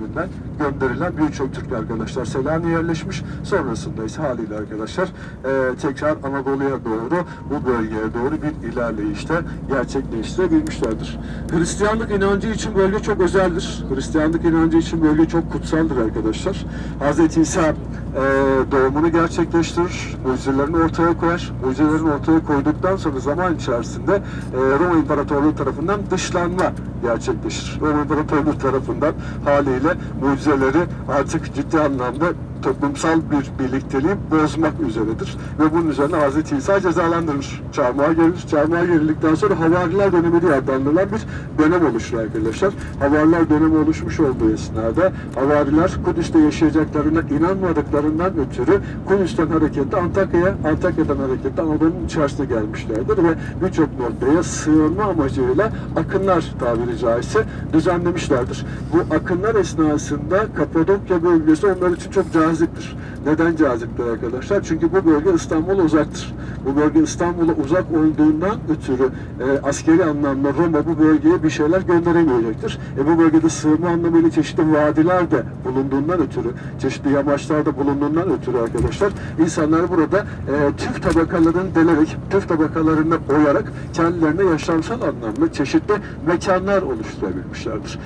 yönünden gönderilen birçok Türk arkadaşlar Selanik'e yerleşmiş. Sonrasında ise haliyle arkadaşlar e, tekrar Anadolu'ya doğru bu bölgeye doğru bir ilerleyişte gerçekleştirebilmişlerdir. Hristiyanlık inancı için bölge çok özeldir. Hristiyanlık inancı için bölge çok kutsaldır arkadaşlar. Hz. İsa e, doğumunu gerçekleştirir, mucizelerini ortaya koyar. Mucizelerini ortaya koyduktan sonra zaman içerisinde e, Roma İmparatorluğu tarafından dışlanma gerçekleşir. Roma İmparatorluğu tarafından haliyle mucizeleri artık ciddi anlamda toplumsal bir birlikteliği bozmak üzeredir. Ve bunun üzerine Hz. İsa cezalandırılır. Çarmıha gelir. Çarmıha gerildikten sonra havariler dönemi diye adlandırılan bir dönem oluşur arkadaşlar. Havariler dönemi oluşmuş olduğu esnada havariler Kudüs'te yaşayacaklarına inanmadıklarından ötürü Kudüs'ten hareketle Antakya'ya, Antakya'dan hareketle Anadolu'nun içerisine gelmişlerdir ve birçok noktaya sığınma amacıyla akınlar tabiri caizse düzenlemişlerdir. Bu akınlar esnasında Kapadokya bölgesi onlar için çok caziptir. Neden caziptir arkadaşlar? Çünkü bu bölge İstanbul'a uzaktır. Bu bölge İstanbul'a uzak olduğundan ötürü e, askeri anlamda Roma bu bölgeye bir şeyler gönderemeyecektir. E, bu bölgede sığınma anlamıyla çeşitli vadiler de bulunduğundan ötürü, çeşitli yamaçlarda bulunduğundan ötürü arkadaşlar insanlar burada e, tüf tabakalarını delerek, tüf tabakalarını oyarak kendilerine yaşamsal anlamda çeşitli mekanlar oluşturabilmişlerdir.